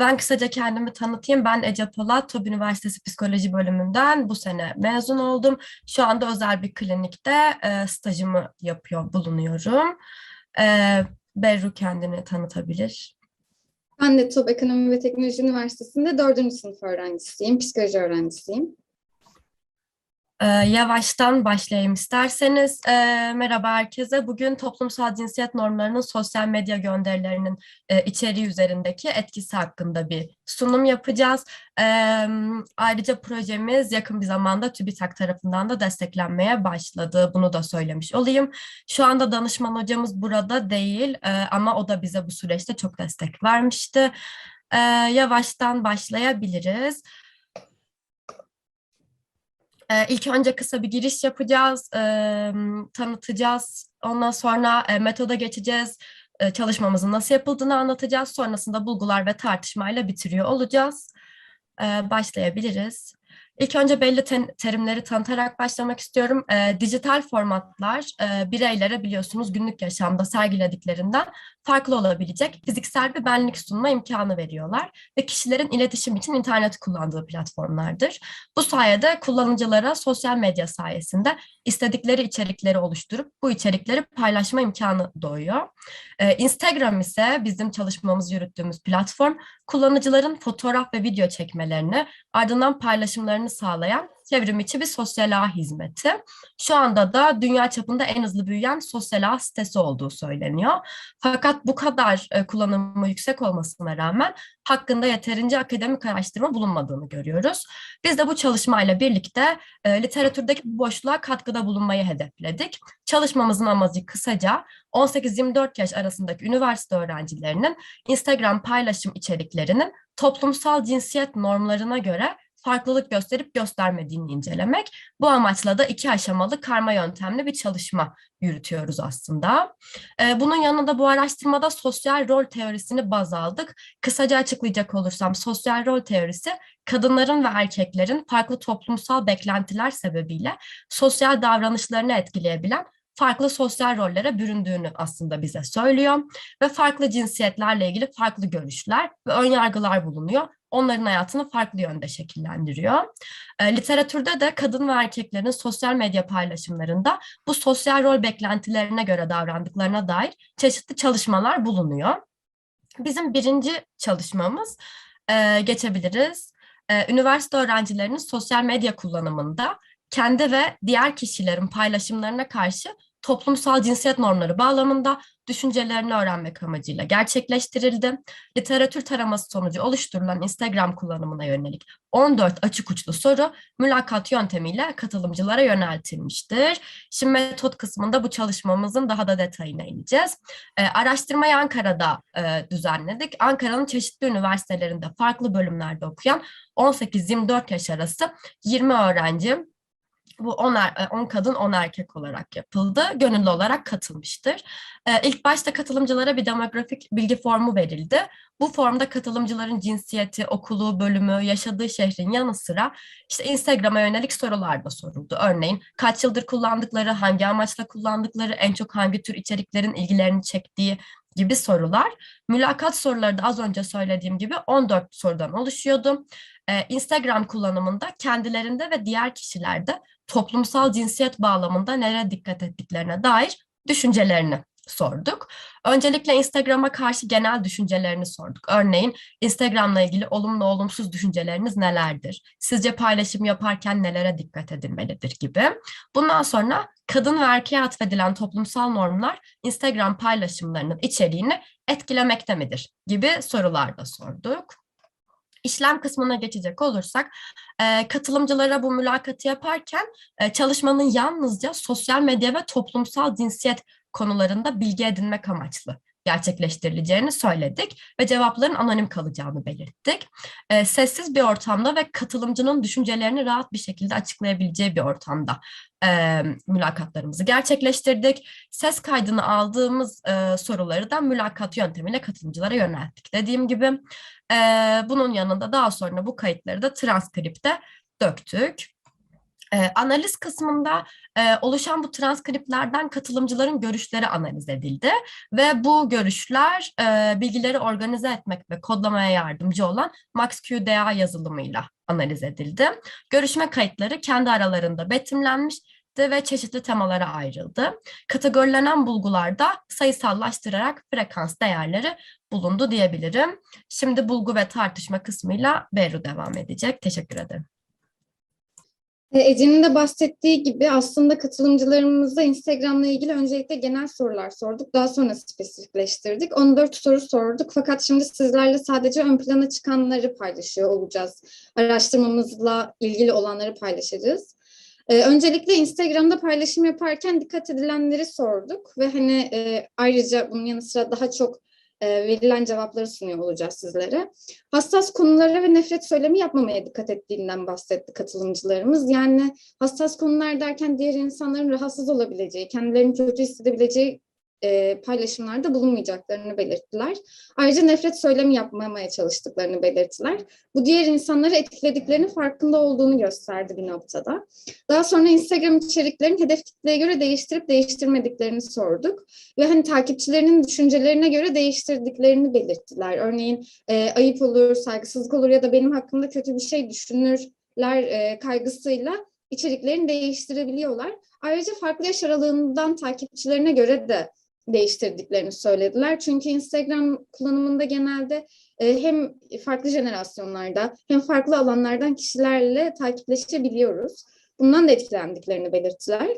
Ben kısaca kendimi tanıtayım. Ben Ece Polat, TOB Üniversitesi Psikoloji bölümünden bu sene mezun oldum. Şu anda özel bir klinikte e, stajımı yapıyor bulunuyorum. E, Berru kendini tanıtabilir. Ben de TOB Ekonomi ve Teknoloji Üniversitesi'nde dördüncü sınıf öğrencisiyim, psikoloji öğrencisiyim. E, yavaştan başlayayım isterseniz. E, merhaba herkese. Bugün toplumsal cinsiyet normlarının sosyal medya gönderilerinin e, içeriği üzerindeki etkisi hakkında bir sunum yapacağız. E, ayrıca projemiz yakın bir zamanda TÜBİTAK tarafından da desteklenmeye başladı. Bunu da söylemiş olayım. Şu anda danışman hocamız burada değil e, ama o da bize bu süreçte çok destek vermişti. E, yavaştan başlayabiliriz. Ee, ilk önce kısa bir giriş yapacağız, e, tanıtacağız. Ondan sonra e, metoda geçeceğiz. E, çalışmamızın nasıl yapıldığını anlatacağız. Sonrasında bulgular ve tartışmayla bitiriyor olacağız. E, başlayabiliriz. İlk önce belli terimleri tanıtarak başlamak istiyorum. E, dijital formatlar e, bireylere biliyorsunuz günlük yaşamda sergilediklerinden farklı olabilecek fiziksel bir benlik sunma imkanı veriyorlar ve kişilerin iletişim için interneti kullandığı platformlardır. Bu sayede kullanıcılara sosyal medya sayesinde istedikleri içerikleri oluşturup bu içerikleri paylaşma imkanı doğuyor. E, Instagram ise bizim çalışmamızı yürüttüğümüz platform kullanıcıların fotoğraf ve video çekmelerini ardından paylaşımlarını sağlayan çevrim içi bir sosyal ağ hizmeti. Şu anda da dünya çapında en hızlı büyüyen sosyal ağ sitesi olduğu söyleniyor. Fakat bu kadar e, kullanımı yüksek olmasına rağmen hakkında yeterince akademik araştırma bulunmadığını görüyoruz. Biz de bu çalışmayla birlikte e, literatürdeki bu boşluğa katkıda bulunmayı hedefledik. Çalışmamızın amacı kısaca 18-24 yaş arasındaki üniversite öğrencilerinin Instagram paylaşım içeriklerinin toplumsal cinsiyet normlarına göre farklılık gösterip göstermediğini incelemek. Bu amaçla da iki aşamalı karma yöntemli bir çalışma yürütüyoruz aslında. Bunun yanında bu araştırmada sosyal rol teorisini baz aldık. Kısaca açıklayacak olursam sosyal rol teorisi kadınların ve erkeklerin farklı toplumsal beklentiler sebebiyle sosyal davranışlarını etkileyebilen farklı sosyal rollere büründüğünü aslında bize söylüyor ve farklı cinsiyetlerle ilgili farklı görüşler ve önyargılar bulunuyor onların hayatını farklı yönde şekillendiriyor. E, literatürde de kadın ve erkeklerin sosyal medya paylaşımlarında bu sosyal rol beklentilerine göre davrandıklarına dair çeşitli çalışmalar bulunuyor. Bizim birinci çalışmamız e, geçebiliriz. E, üniversite öğrencilerinin sosyal medya kullanımında kendi ve diğer kişilerin paylaşımlarına karşı toplumsal cinsiyet normları bağlamında düşüncelerini öğrenmek amacıyla gerçekleştirildi. Literatür taraması sonucu oluşturulan Instagram kullanımına yönelik 14 açık uçlu soru mülakat yöntemiyle katılımcılara yöneltilmiştir. Şimdi metot kısmında bu çalışmamızın daha da detayına ineceğiz. E, araştırmayı Ankara'da e, düzenledik. Ankara'nın çeşitli üniversitelerinde farklı bölümlerde okuyan 18-24 yaş arası 20 öğrenci bu 10 er, 10 kadın 10 erkek olarak yapıldı. Gönüllü olarak katılmıştır. Ee, ilk başta katılımcılara bir demografik bilgi formu verildi. Bu formda katılımcıların cinsiyeti, okulu, bölümü, yaşadığı şehrin yanı sıra işte Instagram'a yönelik sorular da soruldu. Örneğin kaç yıldır kullandıkları, hangi amaçla kullandıkları, en çok hangi tür içeriklerin ilgilerini çektiği gibi sorular. Mülakat soruları da az önce söylediğim gibi 14 sorudan oluşuyordu. Ee, Instagram kullanımında kendilerinde ve diğer kişilerde toplumsal cinsiyet bağlamında nereye dikkat ettiklerine dair düşüncelerini sorduk. Öncelikle Instagram'a karşı genel düşüncelerini sorduk. Örneğin Instagram'la ilgili olumlu olumsuz düşünceleriniz nelerdir? Sizce paylaşım yaparken nelere dikkat edilmelidir gibi. Bundan sonra kadın ve erkeğe atfedilen toplumsal normlar Instagram paylaşımlarının içeriğini etkilemekte midir gibi sorular da sorduk. İşlem kısmına geçecek olursak e, katılımcılara bu mülakatı yaparken e, çalışmanın yalnızca sosyal medya ve toplumsal cinsiyet konularında bilgi edinmek amaçlı gerçekleştirileceğini söyledik ve cevapların anonim kalacağını belirttik. E, sessiz bir ortamda ve katılımcının düşüncelerini rahat bir şekilde açıklayabileceği bir ortamda e, mülakatlarımızı gerçekleştirdik. Ses kaydını aldığımız e, soruları da mülakat yöntemiyle katılımcılara yönelttik. Dediğim gibi e, bunun yanında daha sonra bu kayıtları da transkripte döktük. E, analiz kısmında e, oluşan bu transkriptlerden katılımcıların görüşleri analiz edildi ve bu görüşler e, bilgileri organize etmek ve kodlamaya yardımcı olan MaxQDA yazılımıyla analiz edildi. Görüşme kayıtları kendi aralarında betimlenmiş ve çeşitli temalara ayrıldı. Kategorilenen bulgularda sayısallaştırarak frekans değerleri bulundu diyebilirim. Şimdi bulgu ve tartışma kısmıyla Beru devam edecek. Teşekkür ederim. E, Ece'nin de bahsettiği gibi aslında katılımcılarımıza Instagram'la ilgili öncelikle genel sorular sorduk. Daha sonra spesifikleştirdik. 14 soru sorduk. Fakat şimdi sizlerle sadece ön plana çıkanları paylaşıyor olacağız. Araştırmamızla ilgili olanları paylaşacağız. Ee, öncelikle Instagram'da paylaşım yaparken dikkat edilenleri sorduk ve hani e, ayrıca bunun yanı sıra daha çok e, verilen cevapları sunuyor olacağız sizlere. Hassas konulara ve nefret söylemi yapmamaya dikkat ettiğinden bahsetti katılımcılarımız. Yani hassas konular derken diğer insanların rahatsız olabileceği, kendilerini kötü hissedebileceği e, paylaşımlarda bulunmayacaklarını belirttiler. Ayrıca nefret söylemi yapmamaya çalıştıklarını belirttiler. Bu diğer insanları etkilediklerinin farkında olduğunu gösterdi bir noktada. Daha sonra Instagram içeriklerini hedef kitleye göre değiştirip değiştirmediklerini sorduk. Ve hani takipçilerinin düşüncelerine göre değiştirdiklerini belirttiler. Örneğin e, ayıp olur, saygısızlık olur ya da benim hakkımda kötü bir şey düşünürler e, kaygısıyla içeriklerini değiştirebiliyorlar. Ayrıca farklı yaş aralığından takipçilerine göre de değiştirdiklerini söylediler. Çünkü Instagram kullanımında genelde e, hem farklı jenerasyonlarda hem farklı alanlardan kişilerle takipleşebiliyoruz. Bundan da etkilendiklerini belirttiler.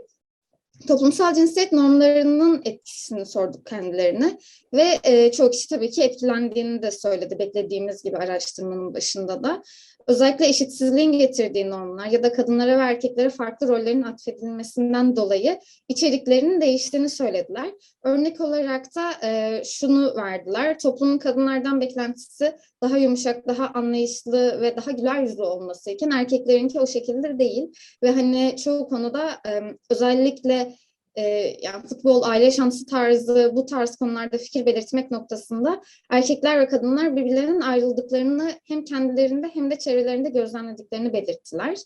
Toplumsal cinsiyet normlarının etkisini sorduk kendilerine ve e, çok kişi tabii ki etkilendiğini de söyledi beklediğimiz gibi araştırmanın başında da. Özellikle eşitsizliğin getirdiği normlar ya da kadınlara ve erkeklere farklı rollerin atfedilmesinden dolayı içeriklerinin değiştiğini söylediler. Örnek olarak da e, şunu verdiler. Toplumun kadınlardan beklentisi daha yumuşak, daha anlayışlı ve daha güler yüzlü olmasıyken erkeklerinki o şekilde değil. Ve hani çoğu konuda e, özellikle e, yani futbol, aile yaşantısı tarzı bu tarz konularda fikir belirtmek noktasında erkekler ve kadınlar birbirlerinin ayrıldıklarını hem kendilerinde hem de çevrelerinde gözlemlediklerini belirttiler.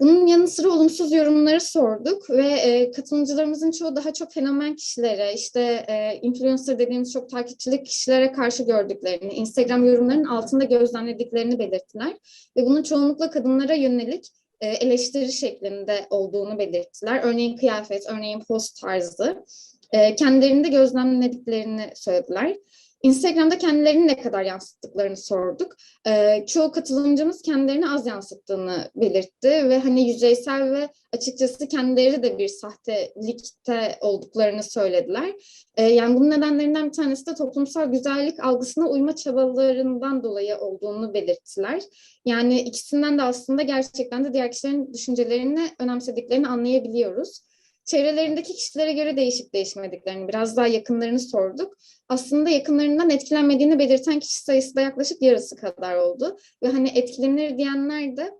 Bunun yanı sıra olumsuz yorumları sorduk ve e, katılımcılarımızın çoğu daha çok fenomen kişilere, işte e, influencer dediğimiz çok takipçilik kişilere karşı gördüklerini, Instagram yorumlarının altında gözlemlediklerini belirttiler. Ve bunun çoğunlukla kadınlara yönelik eleştiri şeklinde olduğunu belirttiler. Örneğin kıyafet, örneğin post tarzı. E, kendilerinde gözlemlediklerini söylediler. Instagram'da kendilerini ne kadar yansıttıklarını sorduk. Ee, çoğu katılımcımız kendilerini az yansıttığını belirtti ve hani yüzeysel ve açıkçası kendileri de bir sahtelikte olduklarını söylediler. Ee, yani bunun nedenlerinden bir tanesi de toplumsal güzellik algısına uyma çabalarından dolayı olduğunu belirttiler. Yani ikisinden de aslında gerçekten de diğer kişilerin düşüncelerini önemsediklerini anlayabiliyoruz çevrelerindeki kişilere göre değişip değişmediklerini, biraz daha yakınlarını sorduk. Aslında yakınlarından etkilenmediğini belirten kişi sayısı da yaklaşık yarısı kadar oldu. Ve hani etkilenir diyenler de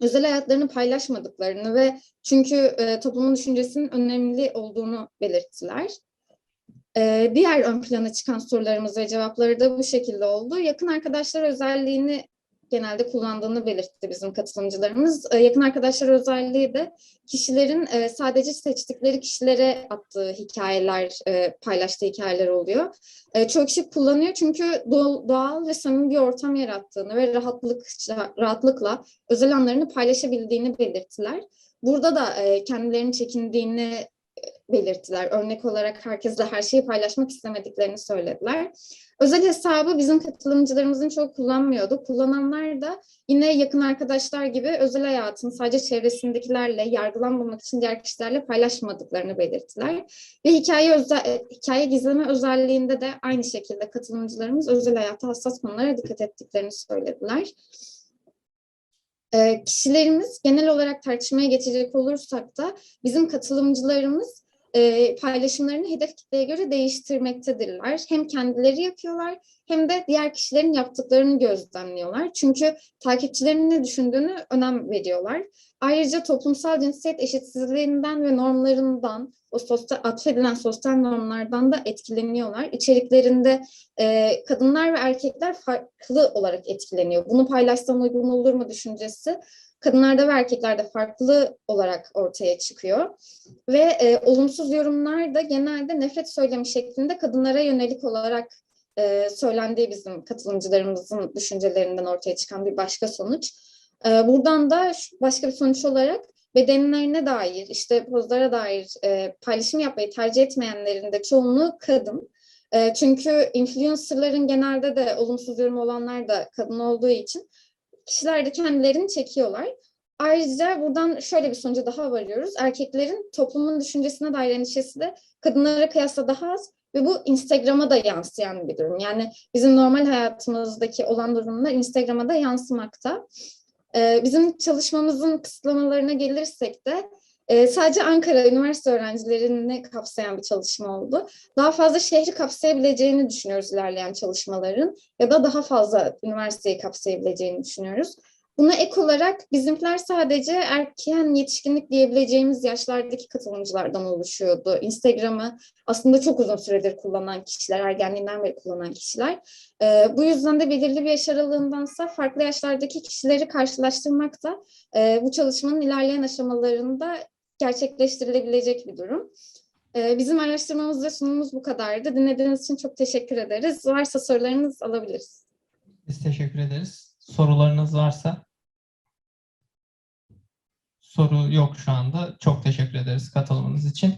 özel hayatlarını paylaşmadıklarını ve çünkü e, toplumun düşüncesinin önemli olduğunu belirttiler. E, diğer ön plana çıkan sorularımız ve cevapları da bu şekilde oldu. Yakın arkadaşlar özelliğini genelde kullandığını belirtti bizim katılımcılarımız. Ee, yakın arkadaşlar özelliği de kişilerin e, sadece seçtikleri kişilere attığı hikayeler, e, paylaştığı hikayeler oluyor. E, çok kişi kullanıyor çünkü doğal, ve samimi bir ortam yarattığını ve rahatlık, rahatlıkla özel anlarını paylaşabildiğini belirttiler. Burada da kendilerini çekindiğini belirttiler. Örnek olarak herkesle her şeyi paylaşmak istemediklerini söylediler. Özel hesabı bizim katılımcılarımızın çok kullanmıyordu. Kullananlar da yine yakın arkadaşlar gibi özel hayatını sadece çevresindekilerle yargılanmamak için diğer kişilerle paylaşmadıklarını belirttiler. Ve hikaye, özel, hikaye gizleme özelliğinde de aynı şekilde katılımcılarımız özel hayata hassas konulara dikkat ettiklerini söylediler. Kişilerimiz genel olarak tartışmaya geçecek olursak da bizim katılımcılarımız e, paylaşımlarını hedef kitleye göre değiştirmektedirler. Hem kendileri yapıyorlar hem de diğer kişilerin yaptıklarını gözlemliyorlar. Çünkü takipçilerinin ne düşündüğünü önem veriyorlar. Ayrıca toplumsal cinsiyet eşitsizliğinden ve normlarından, o sosyal, atfedilen sosyal normlardan da etkileniyorlar. İçeriklerinde e, kadınlar ve erkekler farklı olarak etkileniyor. Bunu paylaşsam uygun olur mu düşüncesi kadınlarda ve erkeklerde farklı olarak ortaya çıkıyor. Ve e, olumsuz yorumlar da genelde nefret söylemi şeklinde kadınlara yönelik olarak e, söylendiği bizim katılımcılarımızın düşüncelerinden ortaya çıkan bir başka sonuç. E, buradan da başka bir sonuç olarak bedenlerine dair, işte pozlara dair e, paylaşım yapmayı tercih etmeyenlerin de çoğunluğu kadın. E, çünkü influencerların genelde de olumsuz yorum olanlar da kadın olduğu için kişiler de kendilerini çekiyorlar. Ayrıca buradan şöyle bir sonuca daha varıyoruz. Erkeklerin toplumun düşüncesine dair endişesi de kadınlara kıyasla daha az ve bu Instagram'a da yansıyan bir durum. Yani bizim normal hayatımızdaki olan durumlar Instagram'a da yansımakta. Ee, bizim çalışmamızın kısıtlamalarına gelirsek de e, sadece Ankara üniversite öğrencilerini kapsayan bir çalışma oldu. Daha fazla şehri kapsayabileceğini düşünüyoruz ilerleyen çalışmaların ya da daha fazla üniversiteyi kapsayabileceğini düşünüyoruz. Buna ek olarak bizimkiler sadece erken yetişkinlik diyebileceğimiz yaşlardaki katılımcılardan oluşuyordu. Instagram'ı aslında çok uzun süredir kullanan kişiler, ergenliğinden beri kullanan kişiler. Ee, bu yüzden de belirli bir yaş aralığındansa farklı yaşlardaki kişileri karşılaştırmak da e, bu çalışmanın ilerleyen aşamalarında gerçekleştirilebilecek bir durum. Ee, bizim araştırmamız ve sunumumuz bu kadardı. Dinlediğiniz için çok teşekkür ederiz. Varsa sorularınız alabiliriz. Biz teşekkür ederiz. Sorularınız varsa soru yok şu anda. Çok teşekkür ederiz katılımınız için.